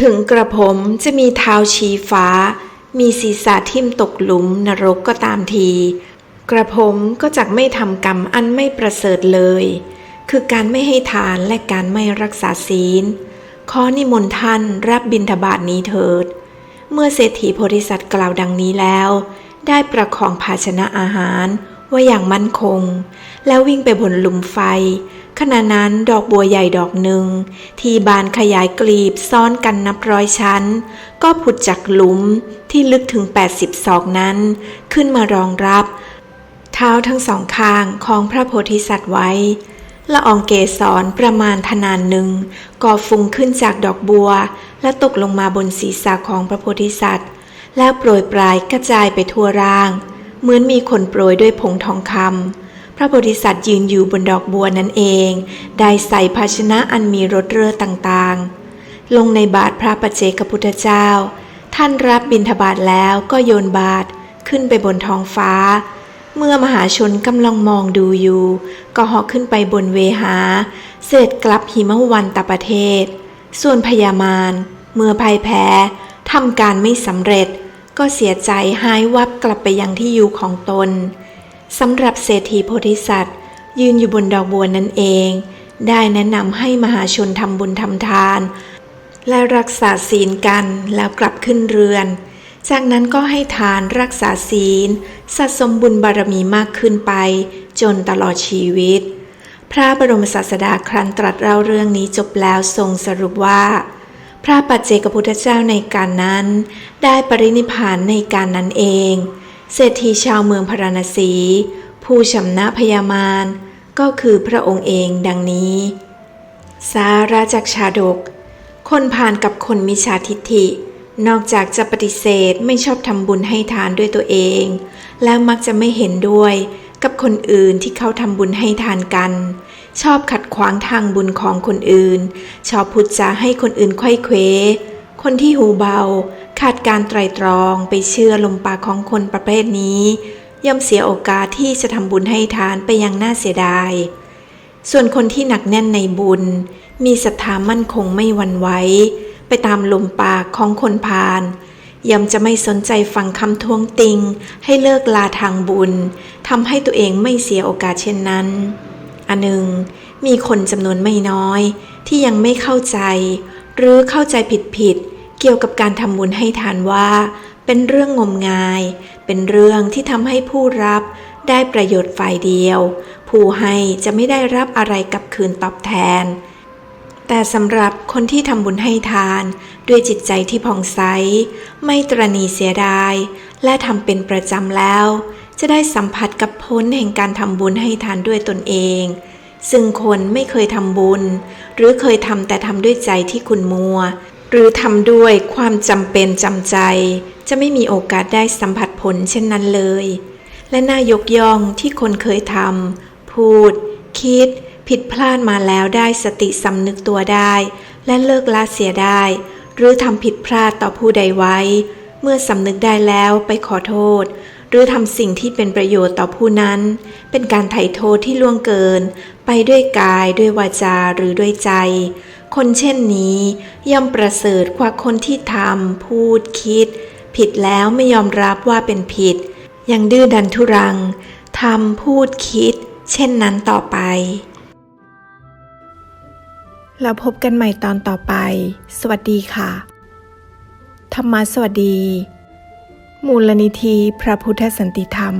ถึงกระผมจะมีเท้าชี้ฟ้า มีศีรษะทิ่มตกหลุมนรกก็ตามที กระผมก็จักไม่ทำกรรมอันไม่ประเสริฐเลย คือการไม่ให้ทานและการไม่รักษาศีล ขอนิมนต์ท่านรับบิณฑบาตนี้เถิด เมื่อเศรษฐีโพธิสัตว์กล่าวดังนี้แล้ว ได้ประคองภาชนะอาหาร ว่าอย่างมั่นคง แล้ววิ่งไปบนหลุมไฟ ขณะนั้นดอกบัวใหญ่ดอกหนึ่ง ที่บานขยายกลีบซ้อนกันนับร้อยชั้น ก็ผุดจากหลุมที่ลึกถึง 80 ศอกนั้น ขึ้นมารองรับ เท้าทั้งสองข้างของพระโพธิสัตว์ไว้ละอองเกสรประมาณทนานหนึ่งก่อฟุ้งขึ้นจากดอกบัว และตกลงมาบนศีรษะของพระโพธิสัตว์ แล้วโปรยปลายกระจายไปทั่วร่าง เหมือนมีคนโปรยด้วยผงทองคำพระโพธิสัตว์ยืนอยู่บนดอกบัวนั่นเอง ได้ใส่ภาชนะอันมีรสเร่อต่างๆ ลงในบาทพระปัจเจกพุทธเจ้า ท่านรับบิณฑบาตแล้วก็โยนบาทขึ้นไปบนท้องฟ้า เมื่อมหาชนกำลังมองดูอยู่ ก็หาะขึ้นไปบนเวหา เสด็จกลับหิมะวันตประเทศ ส่วนพญามารเมื่อพ่ายแพ้ทำการไม่สำเร็จ ก็เสียใจหายวับกลับไปยังที่อยู่ของตนสำหรับเศรษฐีโพธิสัตว์ ยืนอยู่บนดอกบัวนั่นเอง ได้แนะนำให้มหาชนทำบุญทำทาน และรักษาศีลกันแล้วกลับขึ้นเรือน จากนั้นก็ให้ทานรักษาศีลสะสมบุญบารมีมากขึ้นไป จนตลอดชีวิต พระบรมศาสดาครั้นตรัสเล่าเรื่องนี้จบแล้วทรงสรุปว่า พระปัจเจกพุทธเจ้าในการนั้น ได้ปรินิพานในการนั้นเอง เศรษฐีชาวเมืองพาราณสี ผู้ชำนะพยามารก็คือพระองค์เองดังนี้ สาราจากชาดก คนผ่านกับคนมิจฉาทิฏฐิ นอกจากจะปฏิเสธไม่ชอบทำบุญให้ทานด้วยตัวเอง แล้วมักจะไม่เห็นด้วยกับคนอื่นที่เขาทำบุญให้ทานกัน ชอบขัดขวางทางบุญของคนอื่น ชอบพูดจาให้คนอื่นไข้เขวคนที่หูเบา ขาดการไตรตรองไปเชื่อลมปากของคนประเภทนี้ ย่อมเสียโอกาสที่จะทำบุญให้ทานไปอยังน่าเสียดาย ส่วนคนที่หนักแน่นในบุญ มีศรัทธามั่นคงไม่หวั่นไหวไปตามลมปากของคนพาลย่อมจะไม่สนใจฟังคำท้วงติง ให้เลิกลาทางบุญทำให้ตัวเองไม่เสียโอกาสเช่นนั้น อันหนึ่งมีคนจำนวนไม่น้อยที่ยังไม่เข้าใจ หรือเข้าใจผิดๆเกี่ยวกับการทำบุญให้ทานว่า เป็นเรื่องงมงาย เป็นเรื่องที่ทำให้ผู้รับได้ประโยชน์ฝ่ายเดียว ผู้ให้จะไม่ได้รับอะไรกลับคืนตอบแทน แต่สำหรับคนที่ทำบุญให้ทาน ด้วยจิตใจที่ผ่องใส ไม่ตรณีเสียดาย และทำเป็นประจำแล้ว จะได้สัมผัสกับพ้นแห่งการทำบุญให้ทานด้วยตนเอง ซึ่งคนไม่เคยทำบุญ หรือเคยทำแต่ทำด้วยใจที่คุณมัว หรือทำด้วยความจำเป็นจำใจ จะไม่มีโอกาสได้สัมผัสผลเช่นนั้นเลย และน่ายกย่องที่คนเคยทำพูด คิด ผิดพลาดมาแล้วได้สติสำนึกตัวได้ และเลิกละเสียได้ หรือทำผิดพลาดต่อผู้ใดไว้ เมื่อสำนึกได้แล้วไปขอโทษ รือทำสิ่งที่เป็นประโยชน์ต่อผู้นั้น เป็นการไถ่โทษที่ล่วงเกิน ไปด้วยกายด้วยวาจาหรือด้วยใจ คนเช่นนี้ย่อมประเสริฐกว่าคนที่ทำพูดคิด ผิดแล้วไม่ยอมรับว่าเป็นผิด ยังดื้อดันทุรังทำพูดคิด เช่นนั้นต่อไป แล้วพบกันใหม่ตอนต่อไป สวัสดีค่ะ ธรรมะสวัสดี มูลนิธิพระพุทธสันติธรรม